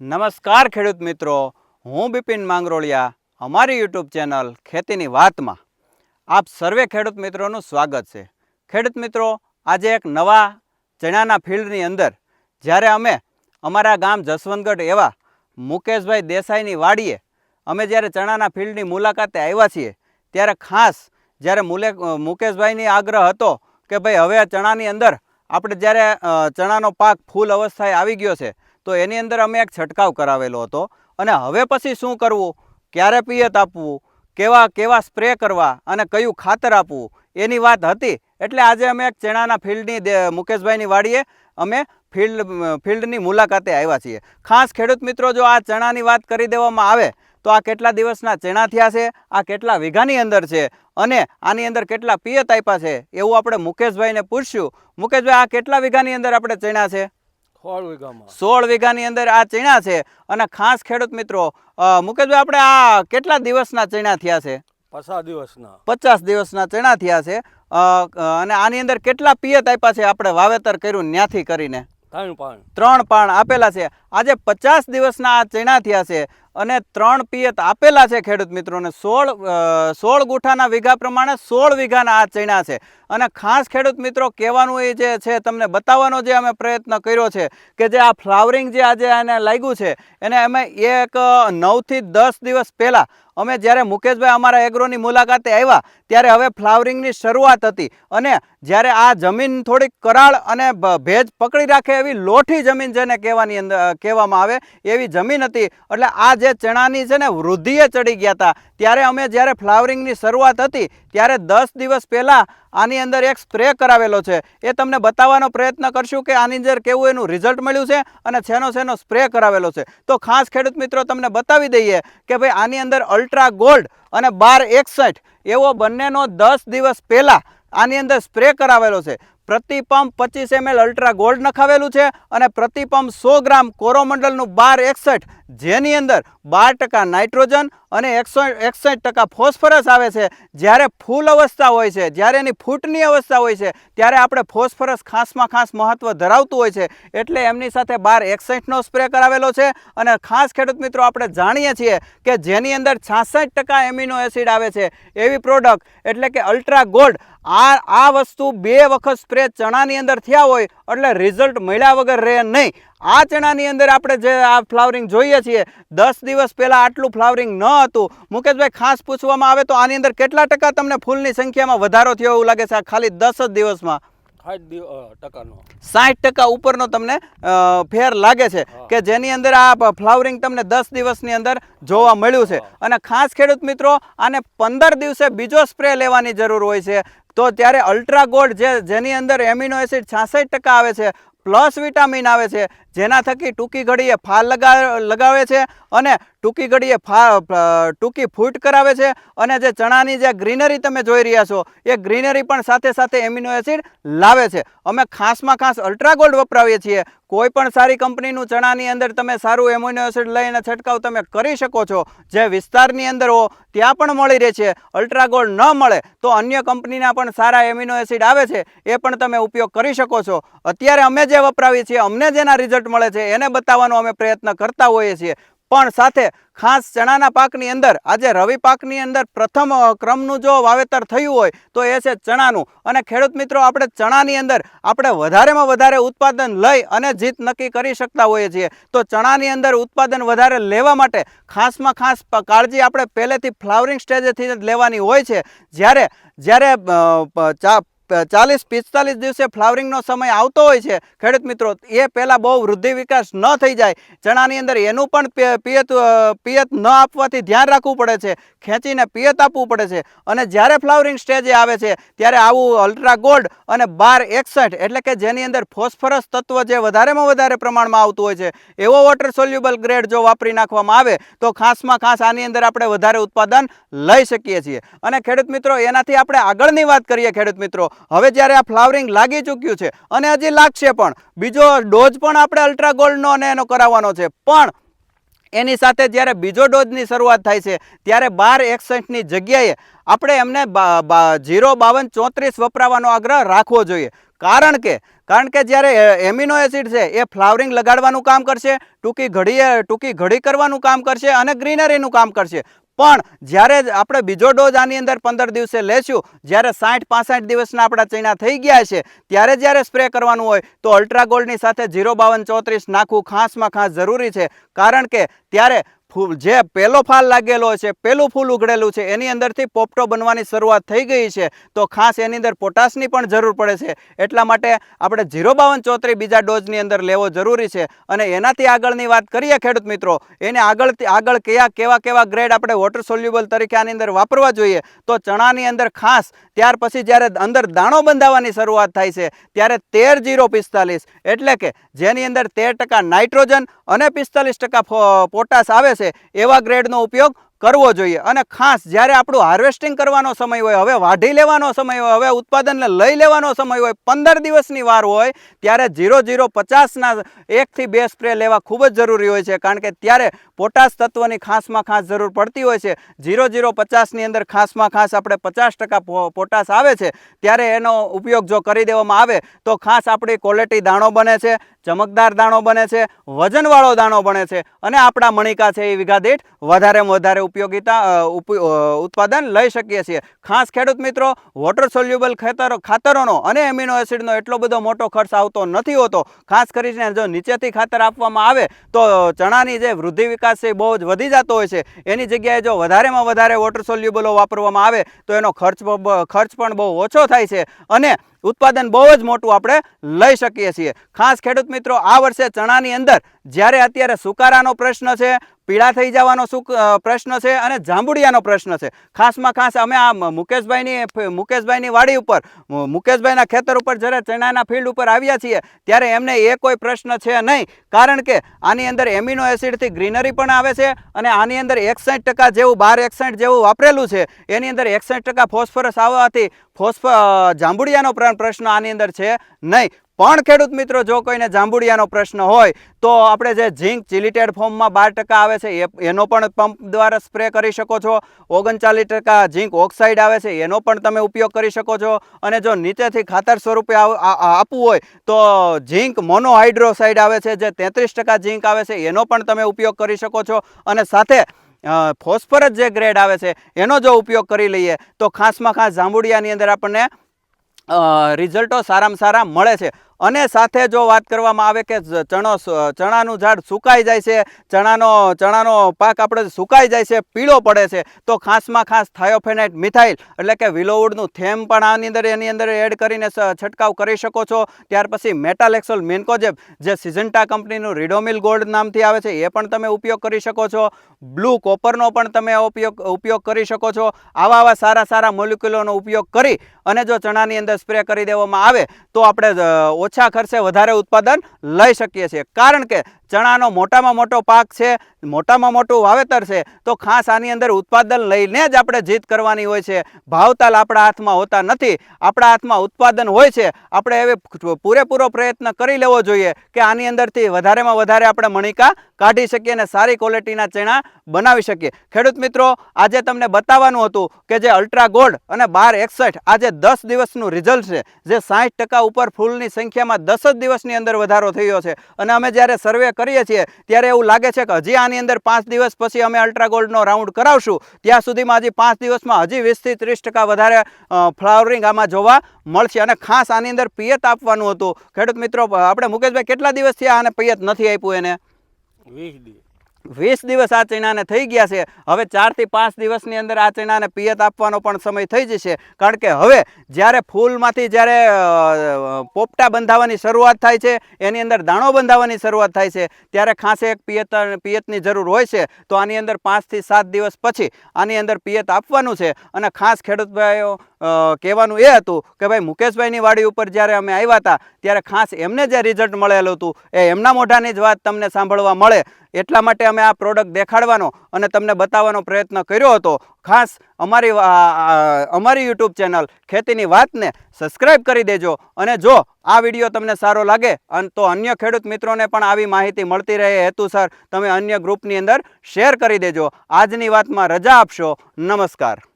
નમસ્કાર ખેડૂત મિત્રો. હું બિપિન માંગરોળિયા, અમારી યુટ્યુબ ચેનલ ખેતીની વાતમાં. આપ સર્વે ખેડૂત મિત્રોનું સ્વાગત છે. ખેડૂત મિત્રો, આજે એક નવા ચણાના ફિલ્ડની અંદર જ્યારે અમે અમારા ગામ જસવંતગઢ એવા મુકેશભાઈ દેસાઈની વાડીએ અમે જ્યારે ચણાના ફિલ્ડની મુલાકાતે આવ્યા છીએ, ત્યારે ખાસ જ્યારે મુલે, મુકેશભાઈની આગ્રહ હતો કે ભાઈ હવે ચણાની અંદર આપણે જ્યારે ચણાનો પાક ફૂલ અવસ્થાએ આવી ગયો છે તો એની અંદર અમે એક છંટકાવ કરાવેલો હતો. અને હવે પછી શું કરવું? ક્યારે પિયત આપવું? કેવા કેવા સ્પ્રે કરવા? અને કયું ખાતર આપવું? એની વાત હતી. એટલે આજે અમે એક ચણાના ફિલ્ડની મુકેશભાઈની વાડીએ અમે ફિલ્ડ, ફિલ્ડની મુલાકાતે આવ્યા છીએ. ખાસ ખેડૂત મિત્રો, જો આ ચણાની વાત કરી દેવામાં આવે, તો આ કેટલા દિવસના ચણા થયા છે? આ કેટલા વીઘાની અંદર છે? અને આની અંદર કેટલા પિયત આપ્યા છે? એવું આપણે મુકેશભાઈને પૂછ્યું. મુકેશભાઈ, આ કેટલા વીઘાની અંદર આપણે ચણા છે? સોળ વીઘાની અંદર આ ચણા છે. અને ખાસ ખેડૂત મિત્રો મુકેશભાઈ આપણે આ કેટલા દિવસના ચણા થયા છે? પચાસ દિવસના. પચાસ દિવસના ચણા થયા છે. અને આની અંદર કેટલા પિયત આપ્યા છે આપણે વાવેતર કર્યું ન્યાથી કરીને? ત્રણ પાણ ત્રણ પાણ આપેલા છે. આજે પચાસ દિવસના આ ચણા થયા છે. અને ત્રણ પિયત આપેલા છે ખેડૂત મિત્રોને. સોળ સોળ ગુઠાના વીઘા પ્રમાણે સોળ વીઘાના આ ચણા છે. અને ખાસ ખેડૂત મિત્રો, કહેવાનું એ જે છે, તમને બતાવવાનો જે અમે પ્રયત્ન કર્યો છે કે જે આ ફ્લાવરિંગ જે આજે એને લાગ્યું છે, એને અમે એક નવથી દસ દિવસ પહેલાં અમે જ્યારે મુકેશભાઈ અમારા એગ્રોની મુલાકાતે આવ્યા, ત્યારે હવે ફ્લાવરિંગની શરૂઆત હતી. અને જ્યારે આ જમીન થોડીક કરાળ અને ભેજ પકડી રાખે એવી લોઠી જમીન જેને કહેવાની અંદર કહેવામાં આવે, એવી જમીન હતી. એટલે આ જે ચણાની છે ને વૃદ્ધિએ ચડી ગયા હતા. ત્યારે અમે જ્યારે ફ્લાવરિંગની શરૂઆત હતી, ત્યારે દસ દિવસ પહેલાં આની અંદર એક સ્પ્રે કરાવેલો છે. એ તમને બતાવવાનો પ્રયત્ન કરશું કે આની અંદર કેવું એનું રિઝલ્ટ મળ્યું છે અને છેનો છેનો સ્પ્રે કરાવેલો છે. તો ખાસ ખેડૂત મિત્રો, તમને બતાવી દઈએ કે ભાઈ આની અંદર અલ્ટ્રા ગોલ્ડ અને બાર એકસઠ એવો બંનેનો દસ દિવસ પહેલાં આની અંદર સ્પ્રે કરાવેલો છે. પ્રતિ પંપ પચીસ એમએલ અલ્ટ્રા ગોલ્ડ નખાવેલું છે અને પ્રતિ પંપ સો ગ્રામ કોરોમંડલનું બાર એકસઠ, જેની અંદર બાર ટકા નાઇટ્રોજન અને એકસો એકસઠ ટકા ફોસ્ફરસ આવે છે. જ્યારે ફૂલ અવસ્થા હોય છે, જ્યારે એની ફૂટની અવસ્થા હોય છે, ત્યારે આપણે ફોસ્ફરસ ખાસમાં ખાસ મહત્ત્વ ધરાવતું હોય છે. એટલે એમની સાથે બાર એકસઠનો સ્પ્રે કરાવેલો છે અને ખાસ ખેડૂત મિત્રો, આપણે જાણીએ છીએ કે જેની અંદર છાસઠ ટકા એમિનો એસિડ આવે છે. એવી પ્રોડક્ટ એટલે કે અલ્ટ્રા ગોલ્ડ, આ આ વસ્તુ બે વખત સ્પ્રે ચણાની અંદર થયા હોય એટલે રિઝલ્ટ મળ્યા વગર રહે નહીં. આ ચણાની અંદર આપણે જે આ ફ્લાવરિંગ જોઈએ છીએ દસ દિવસ પહેલાં આટલું ફ્લાવરિંગ ન હતું. મુકેશભાઈ ખાસ પૂછવામાં આવે તો આની અંદર કેટલા ટકા તમને ફૂલની સંખ્યામાં વધારો થયો એવું લાગે છે? આ ખાલી દસ જ દિવસમાં. સાઠ ટકા ઉપરનો તમને ફેર લાગે છે કે જેની અંદર આ ફ્લાવરિંગ તમને દસ દિવસની અંદર જોવા મળ્યું છે. અને ખાસ ખેડૂત મિત્રો આને પંદર દિવસે બીજો સ્પ્રે લેવાની જરૂર હોય છે. તો ત્યારે અલ્ટ્રા ગોલ્ડ જે, જેની અંદર એમિનો એસિડ છાસઠ ટકા આવે છે પ્લસ વિટામિન આવે છે જેના થકી ટૂંકી ઘડીએ ફાલ લગા, લગાવે છે અને ટૂંકી ઘડીએ ફા ટૂંકી ફૂટ કરાવે છે અને જે ચણાની જે ગ્રીનરી તમે જોઈ રહ્યા છો, એ ગ્રીનરી પણ સાથે સાથે એમિનો એસિડ લાવે છે. અમે ખાસમાં ખાસ અલ્ટ્રા ગોલ્ડ વપરાવીએ છીએ. કોઈ પણ સારી કંપનીનું ચણાની અંદર તમે સારું એમિનો એસિડ લઈને છંટકાવ તમે કરી શકો છો. જે વિસ્તારની અંદર હો, ત્યાં પણ મળી રહે છે. અલ્ટ્રા ગોલ્ડ ન મળે તો અન્ય કંપનીના પણ સારા એમિનો એસિડ આવે છે, એ પણ તમે ઉપયોગ કરી શકો છો. અત્યારે અમે જે વપરાવીએ છીએ, અમને જેના રિઝલ્ટ મળે છે, એને બતાવવાનો અમે પ્રયત્ન કરતા હોઈએ છીએ. પણ સાથે ખાસ ચણાના પાકની અંદર, આજે રવિ પાકની અંદર પ્રથમ ક્રમનું જો વાવેતર થયું હોય, તો એ છે ચણાનું. અને ખેડૂત મિત્રો, આપણે ચણાની અંદર આપણે વધારેમાં વધારે ઉત્પાદન લઈ અને જીત નક્કી કરી શકતા હોઈએ છીએ. તો ચણાની અંદર ઉત્પાદન વધારે લેવા માટે ખાસમાં ખાસ કાળજી આપણે પહેલેથી ફ્લાવરિંગ સ્ટેજેથી જ લેવાની હોય છે. જ્યારે જ્યારે ચાલીસ, પિસ્તાલીસ દિવસે ફ્લાવરિંગનો સમય આવતો હોય છે. ખેડૂત મિત્રો, એ પહેલાં બહુ વૃદ્ધિ વિકાસ ન થઈ જાય. ચણાની અંદર એનું પણ પિયત પિયત ન આપવાથી ધ્યાન રાખવું પડે છે. ખેંચીને પિયત આપવું પડે છે. અને જ્યારે ફ્લાવરિંગ સ્ટેજે આવે છે, ત્યારે આવું અલ્ટ્રા ગોલ્ડ અને બાર એકસઠ એટલે કે જેની અંદર ફોસ્ફરસ તત્વ જે વધારેમાં વધારે પ્રમાણમાં આવતું હોય છે, એવો વોટર સોલ્યુબલ ગ્રેડ જો વાપરી નાખવામાં આવે, તો ખાસમાં ખાસ આની અંદર આપણે વધારે ઉત્પાદન લઈ શકીએ છીએ. અને ખેડૂત મિત્રો, એનાથી આપણે આગળની વાત કરીએ, ખેડૂત મિત્રો. હવે જ્યારે આ ફ્લાવરિંગ લાગી ચૂક્યું છે અને હજી લાગશે પણ, બીજો ડોઝ પણ આપણે અલ્ટ્રા ગોલ્ડનો અને એનો કરાવવાનો છે. પણ એની સાથે જ્યારે બીજો ડોઝની શરૂઆત થાય છે, ત્યારે બાર એકસઠની જગ્યાએ આપણે એમને જીરો બાવન ચોત્રીસ વપરાવાનો આગ્રહ રાખવો જોઈએ. કારણ કે કારણ કે જ્યારે એમિનો એસિડ છે, એ ફ્લાવરિંગ લગાડવાનું કામ કરશે, ટૂંકી ઘડીએ, ટૂંકી ઘડી કરવાનું કામ કરશે અને ગ્રીનરીનું કામ કરશે. પણ જ્યારે આપણે બીજો ડોઝ આની અંદર પંદર દિવસે લેશું, જ્યારે સાઠ પાસઠ દિવસના આપણા ચૈણા થઈ ગયા છે, ત્યારે જ્યારે સ્પ્રે કરવાનું હોય, તો અલ્ટ્રા ગોલ્ડની સાથે ઝીરો બાવન ચોત્રીસ નાખવું ખાસમાં ખાસ જરૂરી છે. કારણ કે ત્યારે ફૂલ જે પહેલો ફાલ લાગેલો છે, પહેલું ફૂલ ઉઘડેલું છે, એની અંદરથી પોપટો બનવાની શરૂઆત થઈ ગઈ છે. તો ખાસ એની અંદર પોટાશની પણ જરૂર પડે છે. એટલા માટે આપણે ઝીરો બાવન ચોત્રી બીજા ડોઝની અંદર લેવો જરૂરી છે. અને એનાથી આગળની વાત કરીએ ખેડૂત મિત્રો, એને આગળ આગળ કયા કેવા કેવા ગ્રેડ આપણે વોટર સોલ્યુબલ તરીકે આની અંદર વાપરવા જોઈએ? તો ચણાની અંદર ખાસ, ત્યાર પછી જ્યારે અંદર દાણો બંધાવવાની શરૂઆત થાય છે, ત્યારે તેર જીરો પિસ્તાલીસ. એટલે કે જેની અંદર તેર ટકા નાઇટ્રોજન અને પિસ્તાલીસ ટકા પોટાશ આવે છે એવા ગ્રેડનો ઉપયોગ કરવો જોઈએ. અને ખાસ જ્યારે આપણું હાર્વેસ્ટિંગ કરવાનો સમય હોય, હવે વાઢી લેવાનો સમય હોય, હવે ઉત્પાદનને લઈ લેવાનો સમય હોય, પંદર દિવસની વાર હોય, ત્યારે ઝીરો ઝીરો પચાસના એકથી બે સ્પ્રે લેવા ખૂબ જ જરૂરી હોય છે. કારણ કે ત્યારે પોટાશ તત્વની ખાસમાં ખાસ જરૂર પડતી હોય છે. ઝીરો ઝીરો પચાસની અંદર ખાસમાં ખાસ આપણે પચાસ ટકા પોટાશ આવે છે, ત્યારે એનો ઉપયોગ જો કરી દેવામાં આવે, તો ખાસ આપણી ક્વોલિટી દાણો બને છે, ચમકદાર દાણો બને છે, વજનવાળો દાણો બને છે. અને આપણા મણિકા છે એ વિઘા દીઠ વધારેમાં વધારે ઉપયોગિતા ઉત્પાદન લઈ શકીએ છીએ. ખાસ ખેડૂત મિત્રો વોટર સોલ્યુબલ ખેતરો, ખાતરોનો અને એમિનો એસિડનો એટલો બધો મોટો ખર્ચ આવતો નથી હોતો. ખાસ કરીને જો નીચેથી ખાતર આપવામાં આવે, તો ચણાની જે વૃદ્ધિ વિકાસ છે બહુ જ વધી જતો હોય છે. એની જગ્યાએ જો વધારેમાં વધારે વોટર સોલ્યુબલો વાપરવામાં આવે, તો એનો ખર્ચ ખર્ચ પણ બહુ ઓછો થાય છે. અને ઉત્પાદન બહુ જ મોટું આપણે લઈ શકીએ છીએ. ખાસ ખેડૂત મિત્રો, આ વર્ષે ચણાની અંદર જ્યારે અત્યારે સુકારાનો પ્રશ્ન છે, પીળા થઈ જવાનો પ્રશ્ન છે અને જાંબુડિયાનો પ્રશ્ન છે. ખાસમાં ખાસ અમે આ મુકેશભાઈની મુકેશભાઈની વાડી ઉપર મુકેશભાઈના ખેતર ઉપર જ્યારે ચણાના ફિલ્ડ ઉપર આવ્યા છીએ, ત્યારે એમને એ કોઈ પ્રશ્ન છે નહીં. કારણ કે આની અંદર એમિનો એસિડથી ગ્રીનરી પણ આવે છે અને આની અંદર એકસઠ ટકા જેવું, બાર એકસાઠ જેવું વાપરેલું છે. એની અંદર એકસઠ ટકા ફોસ્ફરસ આવવાથી ફોસ્ફ જાંબુડિયાનો પ્ર- પ્રશ્ન આની અંદર છે? નહીં. પણ ખેડૂત મિત્રો, જો કોઈને જાંબુડિયાનો પ્રશ્ન હોય, તો આપણે જે ઝીંક ચિલિટેડ ફોર્મમાં બાર ટકા આવે છે એનો પણ પંપ દ્વારા સ્પ્રે કરી શકો છો. ઓગણચાલીસ ટકા ઝીંક ઓક્સાઇડ આવે છે, એનો પણ તમે ઉપયોગ કરી શકો છો. અને જો નીચેથી ખાતર સ્વરૂપે આપવું હોય, તો ઝીંક મોનોહાઇડ્રોસાઇડ આવે છે, જે તેત્રીસ ટકા ઝીંક આવે છે, એનો પણ તમે ઉપયોગ કરી શકો છો. અને સાથે ફોસ્ફરસ જે ગ્રેડ આવે છે, એનો જો ઉપયોગ કરી લઈએ, તો ખાસમાં ખાસ જાંબુડિયાની અંદર આપણને રિઝલ્ટો સારામાં સારા મળે છે. અને સાથે જો વાત કરવામાં આવે કે ચણો ચણાનું ઝાડ સુકાઈ જાય છે, ચણાનો ચણાનો પાક આપણે સુકાઈ જાય છે, પીળો પડે છે, તો ખાસમાં ખાસ થાયોફેનાઇટ મિથાઇલ એટલે કે વિલોવુડનું થેમ પણ આની અંદર, એની અંદર એડ કરીને છંટકાવ કરી શકો છો. ત્યાર પછી મેટાલેક્સોલ મેન્કોજેબ, જે સિઝન્ટા કંપનીનું રીડોમિલ ગોલ્ડ નામથી આવે છે, એ પણ તમે ઉપયોગ કરી શકો છો. બ્લુ કોપરનો પણ તમે ઉપયોગ ઉપયોગ કરી શકો છો. આવા આવા સારા સારા મોલિક્યુલોનો ઉપયોગ કરી અને જો ચણાની અંદર સ્પ્રે કરી દેવામાં આવે, તો આપણે ઓછા ખર્ચે વધારે ઉત્પાદન લઈ શકીએ છીએ. કારણ કે ચણાનો મોટામાં મોટો પાક છે, મોટામાં મોટું વાવેતર છે, તો ખાસ આની અંદર ઉત્પાદન લઈને જ આપણે જીત કરવાની હોય છે. ભાવતાલ આપણા હાથમાં હોતા નથી. આપણા હાથમાં ઉત્પાદન હોય છે. આપણે એવે પૂરેપૂરો પ્રયત્ન કરી લેવો જોઈએ કે આની અંદરથી વધારેમાં વધારે આપણે મણિકા કાઢી શકીએ અને સારી ક્વોલિટીના ચણા બનાવી શકીએ. ખેડૂત મિત્રો, આજે તમને બતાવવાનું હતું કે જે અલ્ટ્રા ગોલ્ડ અને બાર એકસઠ આજે દસ દિવસનું રિઝલ્ટ છે, જે સાઠ ટકા ઉપર ફૂલની સંખ્યામાં દસ જ દિવસની અંદર વધારો થયો છે. અને અમે જ્યારે સર્વે કરીએ છીએ. ત્યારે એવું લાગે છે કે હજી આની અંદર પાંચ દિવસ પછી અમે અલ્ટ્રા ગોલ્ડનો રાઉન્ડ કરાવશું. ત્યાં સુધીમાં હજી પાંચ દિવસમાં હજી વીસથી ત્રીસ ટકા વધારે ફ્લાવરિંગ આમાં જોવા મળશે અને ખાસ આની અંદર પિયત આપવાનું હતું. ખેડૂત મિત્રો, આપણે મુકેશભાઈ કેટલા દિવસથી આને પિયત નથી આપ્યું એને? વીસ દી વીસ દિવસ આ ચણાને થઈ ગયા છે. હવે ચારથી પાંચ દિવસની અંદર આ ચણાને પિયત આપવાનો પણ સમય થઈ જશે. કારણ કે હવે જ્યારે ફૂલમાંથી જ્યારે પોપટા બંધાવવાની શરૂઆત થાય છે, એની અંદર દાણો બંધાવવાની શરૂઆત થાય છે, ત્યારે ખાંસે એક પિયત, પિયતની જરૂર હોય છે, તો આની અંદર પાંચથી સાત દિવસ પછી આની અંદર પિયત આપવાનું છે. અને ખાસ ખેડૂત ભાઈઓ કહેવાનું એ હતું કે ભાઈ, મુકેશભાઈની વાડી ઉપર જ્યારે અમે આવ્યા હતા, ત્યારે ખાસ એમને જે રિઝલ્ટ મળેલું હતું, એ એમના મોઢાની જ વાત તમને સાંભળવા મળે. એટલા માટે અમે આ પ્રોડક્ટ દેખાડવાનો અને તમને બતાવવાનો પ્રયત્ન કર્યો હતો. ખાસ અમારી અમારી યુટ્યુબ ચેનલ ખેતીની વાતને સબસ્ક્રાઈબ કરી દેજો અને જો આ વીડિયો તમને સારો લાગે અને તો અન્ય ખેડૂત મિત્રોને પણ આવી માહિતી મળતી રહે હેતુસર તમે અન્ય ગ્રુપની અંદર શેર કરી દેજો. આજની વાતમાં રજા આપશો. નમસ્કાર.